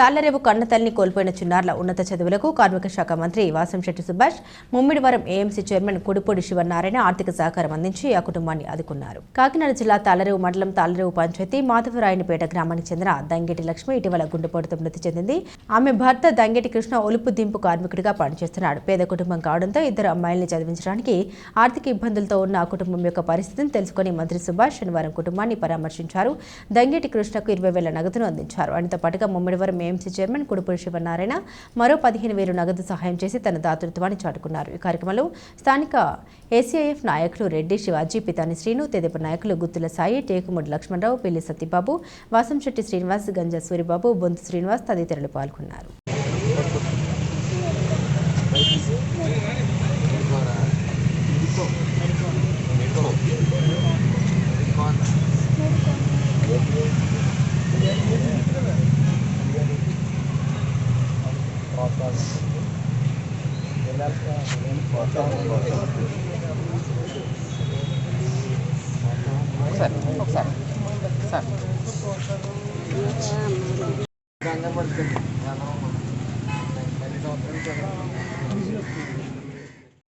తాళ్ళరేవు కన్నతల్లిని కోల్పోయిన చిన్నారుల ఉన్నత చదువులకు కార్మిక శాఖ మంత్రి వాసంశెట్టి సుభాష్ ముమ్మిడివరం ఏఎంసీ చైర్మన్ కుడిపూడి శివనారాయణ ఆర్థిక సహకారం అందించి ఆ కుటుంబాన్ని ఆదుకున్నారు. కాకినాడ జిల్లా తాళ్ళరేవు మండలం తాళ్ళరేవు పంచాయతీ మాధవరాయనిపేట గ్రామానికి చెందిన దంగేటి లక్ష్మి ఇటీవల గుండెపోటుతో మృతి చెందింది. ఆమె భర్త దంగెటి కృష్ణ ఒలుపు దింపు కార్మికుడిగా పనిచేస్తున్నాడు. పేద కుటుంబం కావడంతో ఇద్దరు అమ్మాయిల్ని చదివించడానికి ఆర్థిక ఇబ్బందులతో ఉన్న ఆ కుటుంబం యొక్క పరిస్థితిని తెలుసుకుని మంత్రి సుభాష్ శనివారం కుటుంబాన్ని పరామర్శించారు. దంగేటి కృష్ణకు ఇరవై వేల నగదును అందించారు. ఆయనతో పాటుగా ముమ్మిడివరం ఎంసీ చైర్మన్ కుడుపూడి శివనారాయణ మరో పదిహేను వేలు నగదు సహాయం చేసి తన దాతృత్వాన్ని చాటుకున్నారు. ఈ కార్యక్రమంలో స్థానిక ఏసీఐఎఫ్ నాయకులు రెడ్డి శివాజీ పితాని శ్రీను తెదేపు నాయకులు గుత్తుల సాయి టేకుముడి లక్ష్మణరావు పెళ్ళి సత్యబాబు వాసంశెట్టి శ్రీనివాస్ గంజా సూరిబాబు బొంతు శ్రీనివాస్ తదితరులు పాల్గొన్నారు. sạch không sạch